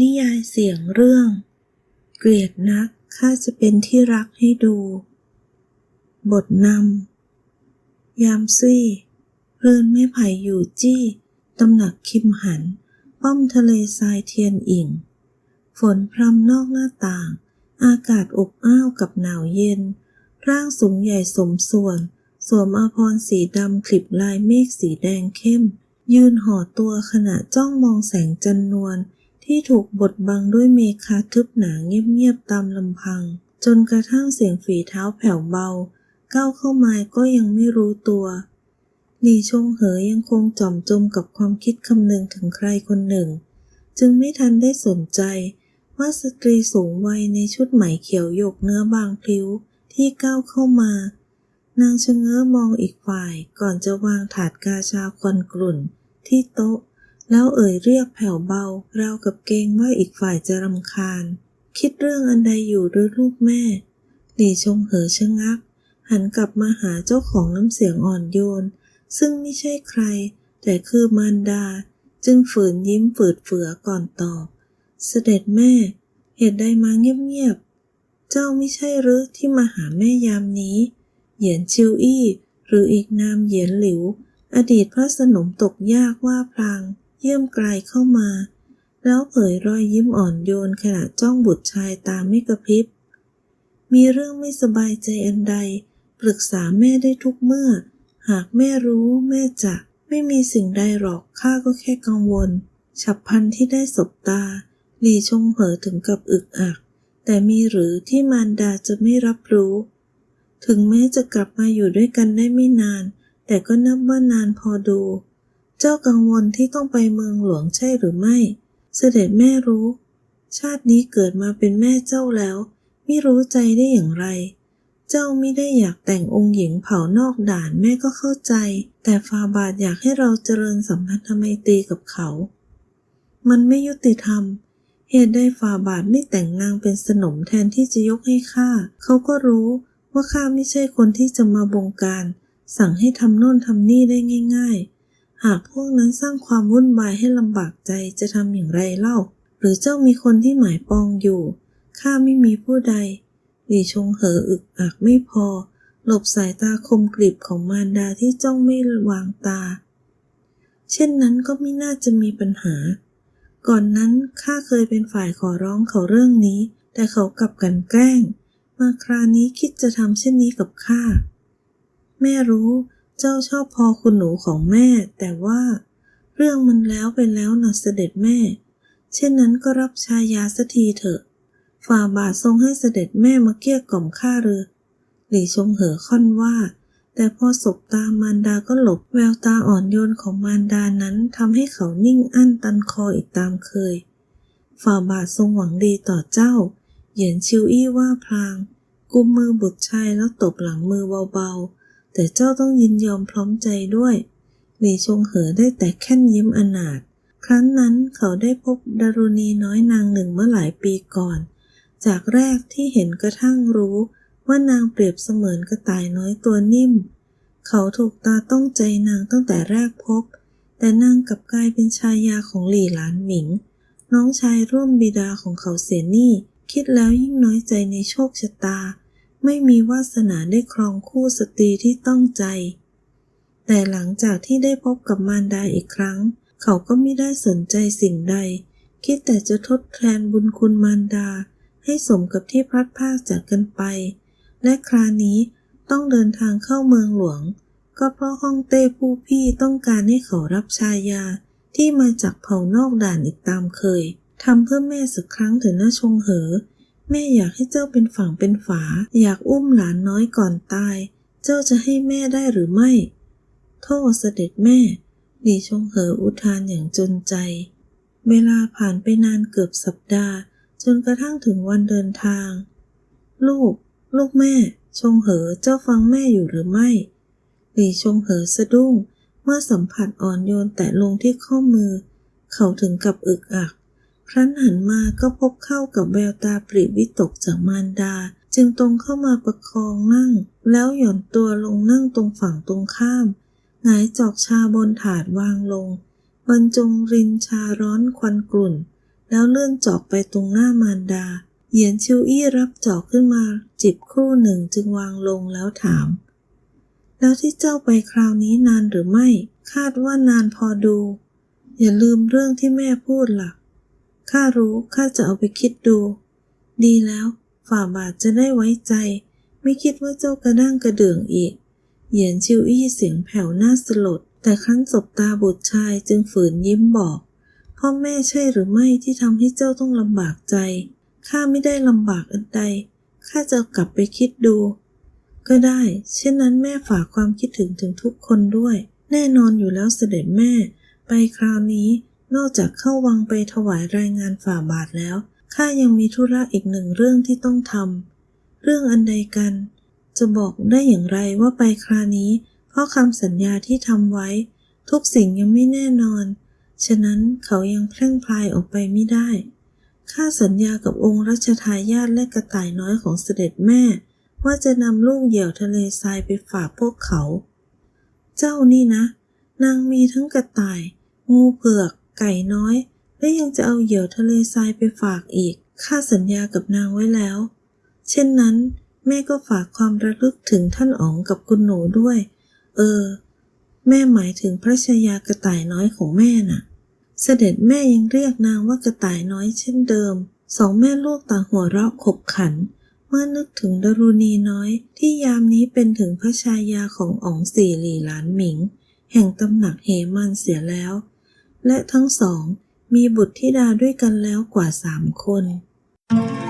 นิยายเสียงเรื่อง เกลียดนักข้าจะเป็นที่รักให้ดู บทนำ ยามซี่เรือนไม้ไผ่อยู่จี้ ตำหนักคิมหัน ป้อมทะเลทรายเทียนอิ่ง ฝนพรำนอกหน้าต่าง อากาศอบอ้าวกับหนาวเย็น ร่างสูงใหญ่สมส่วน สวมอาภรสีดำคลิบลายเมฆสีแดงเข้ม ยืนห่อตัวขณะจ้องมองแสงจันนวล ที่ถูกบดบังด้วยเมฆาทึบหนาเงียบๆตามลำพัง จนกระทั่งเสียงฝีเท้าแผ่วเบาก้าวเข้ามาก็ยังไม่รู้ตัวหลีชงเหอยังคงจอมจมกับความคิดคำนึงถึงใครคนหนึ่ง จึงไม่ทันได้สนใจว่าสตรีสูงวัยในชุดไหมเขียวหยกเนื้อบางพลิ้วที่ก้าวเข้ามา นางชะเง้อมองอีกฝ่ายก่อนจะวางถาดกาชาควันกลุ่น ที่โต๊ะ แล้วเอ่ยเรียกแผ่วเบา ราวกับเกรงว่าอีกฝ่ายจะรำคาญ คิดเรื่องอันใดอยู่หรือลูกแม่ หลี่ชงเหอชะงัก หันกลับมาหาเจ้าของน้ำเสียงอ่อนโยน ซึ่งไม่ใช่ใคร แต่คือมารดา จึงฝืนยิ้มฝืดเฟือก่อนตอบ เสด็จแม่ เหตุใดมาเงียบๆ เจ้าไม่ใช่หรือที่มาหาแม่ยามนี้ เหยียนชิวอี้ หรืออีกนามเหยียนหลิว อดีตพระสนมตกยากว่าพลาง เยี่ยมไกลเข้ามา แล้วเผยรอยยิ้มอ่อนโยนขณะจ้องบุตรชายตาไม่กระพริบ มีเรื่องไม่สบายใจอันใด ปรึกษาแม่ได้ทุกเมื่อ หากแม่รู้แม่จะไม่มีสิ่งใดหรอกข้าก็แค่กังวล ฉับพลันที่ได้สบตาหลีชงเหอถึงกับอึกอัก แต่มีหรือที่มารดาจะไม่รับรู้ ถึงแม้จะกลับมาอยู่ด้วยกันได้ไม่นาน แต่ก็นับว่านานพอดู เจ้ากังวลที่ต้องไปเมืองหลวงใช่หรือไม่ เสด็จแม่รู้ ชาตินี้เกิดมาเป็นแม่เจ้าแล้วไม่รู้ใจได้อย่างไร เจ้าไม่ได้อยากแต่งองค์หญิงเผานอกด่านแม่ก็เข้าใจ แต่ฟาบาทอยากให้เราเจริญสัมพันธไมตรีกับเขา มันไม่ยุติธรรม เหตุใดฟาบาทไม่แต่งนางเป็นสนมแทนที่จะยกให้ข้า เขาก็รู้ว่าข้าไม่ใช่คนที่จะมาบงการ สั่งให้ทำโน่นทำนี่ได้ง่าย ๆ หากพวกนั้นสร้างความวุ่นวายให้ลำบากใจจะทำอย่างไรเล่า หรือเจ้ามีคนที่หมายปองอยู่ ข้าไม่มีผู้ใด หลี่ชงเหออึกอักไม่พอ หลบสายตาคมกริบของมารดาที่จ้องไม่วางตา เช่นนั้นก็ไม่น่าจะมีปัญหา ก่อนนั้นข้าเคยเป็นฝ่ายขอร้องเขาเรื่องนี้ แต่เขากลับกันแกล้ง มาครานี้คิดจะทำเช่นนี้กับข้า แม่รู้ เจ้าชอบพอคุณหนูของแม่ แต่ว่า เรื่องมันแล้วไปแล้วนะเสด็จแม่ เช่นนั้นก็รับชายาสักทีเถอะ ฝ่าบาททรงให้เสด็จแม่มาเกี้ยกล่อมข้าเรือ หลี่ชงเหอค่อนว่า แต่พอสบตามารดาก็หลบ แววตาอ่อนโยนของมารดานั้นทำให้เขานิ่งอั้นตันคออีกตามเคย ฝ่าบาททรงหวังดีต่อเจ้า เหยียนชิวอี้ว่าพลางกุมมือบุตรชายแล้วตบหลังมือเบาๆ แต่เจ้าต้องยินยอมพร้อมใจด้วย หลี่ชงเหอได้แต่แค่นยิ้มอนาถครั้นนั้นเขาได้พบดารุณีน้อยนางหนึ่งเมื่อหลายปีก่อน จากแรกที่เห็นกระทั่งรู้ว่านางเปรียบเสมือนกระต่ายน้อยตัวนิ่ม เขาถูกตาต้องใจนางตั้งแต่แรกพบ แต่นางกลับกลายเป็นชายาของหลี่หลานหมิง น้องชายร่วมบิดาของเขาเสียนี่ คิดแล้วยิ่งน้อยใจในโชคชะตา ไม่มีวาสนาได้ครองคู่สตรีที่ต้องใจ แต่หลังจากที่ได้พบกับมารดาอีกครั้ง เขาก็ไม่ได้สนใจสิ่งใด คิดแต่จะทดแทนบุญคุณมารดา ให้สมกับที่พลัดพรากจากกันไป และคราวนี้ต้องเดินทางเข้าเมืองหลวง ก็เพราะฮ่องเต้ผู้พี่ต้องการให้เขารับชายาที่มาจากเผ่านอกด่านอีกตามเคยทำเพื่อแม่สักครั้งเถอะนะชงเหอ แม่อยากให้เจ้าเป็นฝั่งเป็นฝา อยากอุ้มหลานน้อยก่อนตาย เจ้าจะให้แม่ได้หรือไม่ โทษเสด็จแม่หลี่ชงเหออุทานอย่างจนใจ เวลาผ่านไปนานเกือบสัปดาห์ จนกระทั่งถึงวันเดินทาง ลูก ลูกแม่ ชงเหอเจ้าฟังแม่อยู่หรือไม่หลีชงเหอสะดุ้ง เมื่อสัมผัสอ่อนโยนแตะลงที่ข้อมือ เขาถึงกับอึกอัก ครั้นหันมาก็พบเข้ากับแววตาปริวิตกจากมารดา จึงตรงเข้ามาประคองนั่ง แล้วหย่อนตัวลงนั่งตรงฝั่งตรงข้ามหงายจอกชาบนถาดวางลง บรรจงรินชาร้อนควันกลุ่น แล้วเลื่อนจอกไปตรงหน้ามารดา เหยียนชิวอี้รับจอกขึ้นมา จิบครู่หนึ่งจึงวางลงแล้วถาม แล้วที่เจ้าไปคราวนี้นานหรือไม่ คาดว่านานพอดู อย่าลืมเรื่องที่แม่พูดล่ะ ข้ารู้ข้าจะเอาไปคิดดู ดีแล้ว ฝ่าบาทจะได้ไว้ใจ ไม่คิดว่าเจ้ากระด้างกระเดื่องอีก เหยียนชิวอี้เสียงแผ่วหน้าสลด แต่ครั้นสบตาบุตรชายจึงฝืนยิ้มบอกพ่อแม่ใช่หรือไม่ที่ทำให้เจ้าต้องลำบากใจข้าไม่ได้ลำบากอันใดข้าจะกลับไปคิดดู ก็ได้ เช่นนั้นแม่ฝากความคิดถึงถึงทุกคนด้วย แน่นอนอยู่แล้วเสด็จแม่ ไปคราวนี้ นอกจากเข้าวังไปถวายรายงานฝ่าบาทแล้ว ข้ายังมีธุระอีกหนึ่งเรื่องที่ต้องทำ เรื่องอันใดกัน จะบอกได้อย่างไรว่าไปครานี้ เพราะคำสัญญาที่ทำไว้ ทุกสิ่งยังไม่แน่นอน ฉะนั้นเขายังแพร่งพลายออกไปไม่ได้ ข้าสัญญากับองค์รัชทายาทและกระต่ายน้อยของเสด็จแม่ ว่าจะนำลูกเหยี่ยวทะเลทรายไปฝากพวกเขา เจ้านี่นะ นางมีทั้งกระต่าย งูเผือก ไก่น้อย และยังจะเอาเหยี่ยวทะเลทรายไปฝากอีก ข้าสัญญากับนางไว้แล้ว เช่นนั้น แม่ก็ฝากความระลึกถึงท่านอ๋องกับคุณหนูด้วย เออ แม่หมายถึงพระชายากระต่ายน้อยของแม่น่ะ เสด็จแม่ยังเรียกนางว่ากระต่ายน้อยเช่นเดิม สองแม่ลูกต่างหัวเราะขบขัน เมื่อนึกถึงดารุณีน้อยที่ยามนี้เป็นถึงพระชายาของอ๋องสี่หลี่หลานหมิง แห่งตำหนักเหมันเสียแล้ว และทั้งสองมีบุตรธิดาด้วยกันแล้วกว่าสามคน Thank